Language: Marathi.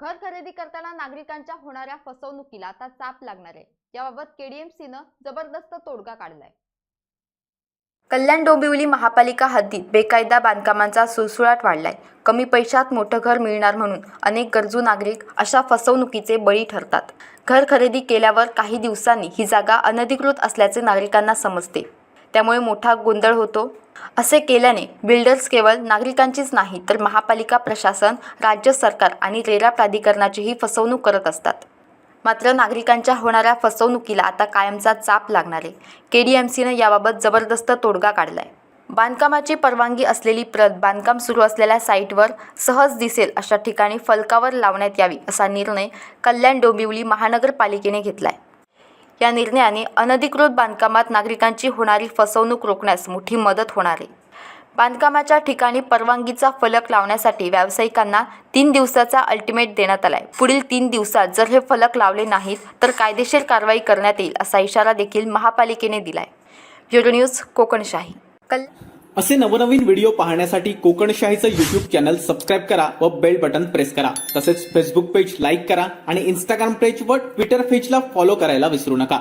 घर खरेदी करताना नागरिकांच्या होणाऱ्या फसवणुकीला आता चाप लागणार आहे. याबाबत केडीएमसीनं जबरदस्त तोडगा काढलाय. कल्याण डोंबिवली महापालिका हद्दीत बेकायदा बांधकामांचा सुळसुळाट वाढलाय. कमी पैशात मोठं घर मिळणार म्हणून अनेक गरजू नागरिक अशा फसवणुकीचे बळी ठरतात. घर खरेदी केल्यावर काही दिवसांनी ही जागा अनधिकृत असल्याचे नागरिकांना समजते. त्यामुळे मोठा गोंधळ होतो. असे केल्याने बिल्डर्स केवळ नागरिकांचीच नाही तर महापालिका प्रशासन राज्य सरकार आणि रेरा प्राधिकरणाचीही फसवणूक करत असतात. मात्र नागरिकांच्या होणाऱ्या फसवणुकीला आता कायमचा चाप लागणार आहे. के डी एम सीनं याबाबत जबरदस्त तोडगा काढलाय. बांधकामाची परवानगी असलेली प्रत बांधकाम सुरू असलेल्या साईटवर सहज दिसेल अशा ठिकाणी फलकावर लावण्यात यावी असा निर्णय कल्याण डोंबिवली महानगरपालिकेने घेतलाय. या निर्णयाने अनधिकृत बांधकामात नागरिकांची होणारी फसवणूक रोखण्यास मोठी मदत होणार आहे. बांधकामाच्या ठिकाणी परवानगीचा फलक लावण्यासाठी व्यावसायिकांना तीन दिवसाचा अल्टिमेट देण्यात आलाय. पुढील तीन दिवसात जर हे फलक लावले नाहीत तर कायदेशीर कारवाई करण्यात येईल असा इशारा देखील महापालिकेने दिलाय. Bureau news Kokanshahi. कल असे नवनवीन व्हिडिओ पाहण्यासाठी कोकणशाहीचं युट्यूब चॅनल सबस्क्राईब करा व बेल बटन प्रेस करा. तसेच फेसबुक पेज लाईक करा आणि इंस्टाग्राम पेज व ट्विटर पेजला फॉलो करायला विसरू नका.